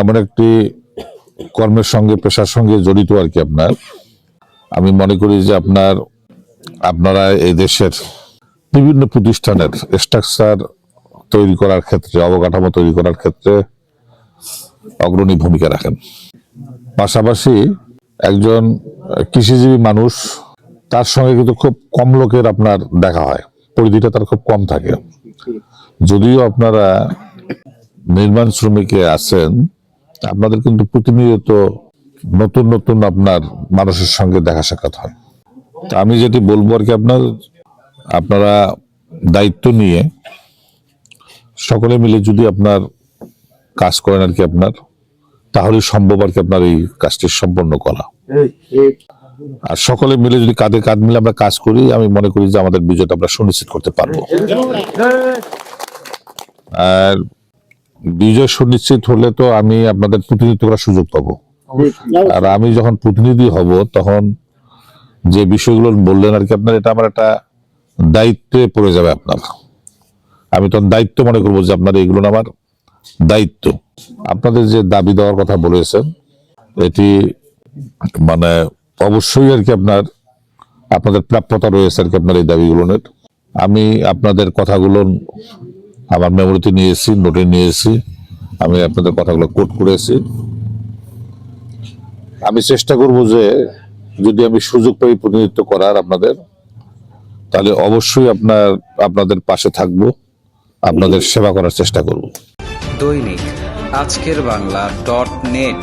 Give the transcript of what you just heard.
এমন একটি কর্মের সঙ্গে, পেশার সঙ্গে জড়িত আর কি আপনার। আমি মনে করি যে আপনার, আপনারা এই দেশের বিভিন্ন প্রতিষ্ঠানের স্ট্রাকচার তৈরি করার ক্ষেত্রে, অবকাঠামো তৈরি করার ক্ষেত্রে অগ্রণী ভূমিকা রাখেন। পাশাপাশি একজন কৃষিজীবী মানুষ, তার সঙ্গে কিন্তু খুব কম লোকের আপনার দেখা হয়। পরিধিটা তার খুব কম থাকে। যদিও আপনারা নির্মাণ শ্রমিকে আছেন, আপনাদের কিন্তু প্রতিনিয়ত নতুন নতুন আপনার মানুষের সঙ্গে দেখা সাক্ষাৎ হয়। তা আমি যেটি বলব আর কি, আপনার, আপনারা দায়িত্ব নিয়ে সকলে মিলে যদি আপনার কাজ করেন আর কি আপনার তাহলে সম্ভব আর কি আপনার এই কাজটি সম্পন্ন করা। আর সকলে মিলে যদি কাঁধে কাঁধ মিলে আমরা কাজ করি, আমি মনে করি যে আমাদের বিজয়টা আমরা সুনিশ্চিত করতে পারব। আর বিজয় সুনিশ্চিত হলে তো আমি আপনাদের প্রতিনিধিত্ব করার সুযোগ পাবো। আর আমি যখন প্রতিনিধি হব তখন যে বিষয়গুলো বললেন আর কি আপনার এটা আমার একটা দায়িত্বে পড়ে যাবে আপনার। আমি তখন দায়িত্ব মনে করব যে আপনার এগুলো আমার দায়িত্ব। আপনাদের যে দাবি দেওয়ার কথা বলেছেন এটি মানে অবশ্যই আর কি আপনার আপনাদের প্রাপ্যতা রয়েছে আর কি আপনার এই দাবিগুলোর আমি আপনাদের কথাগুলো আমার মেমোরিতে নিয়েছি নোটে নিয়ে এসেছি। আমি আপনাদের কথাগুলো কোট করেছি আমি চেষ্টা করব যে যদি আমি সুযোগ পাই প্রতিনিধিত্ব করার আপনাদের, তাহলে অবশ্যই আপনার, আপনাদের পাশে থাকব, আপনাদের সেবা করার চেষ্টা করব। দৈনিক আজকের বাংলা ডট নেট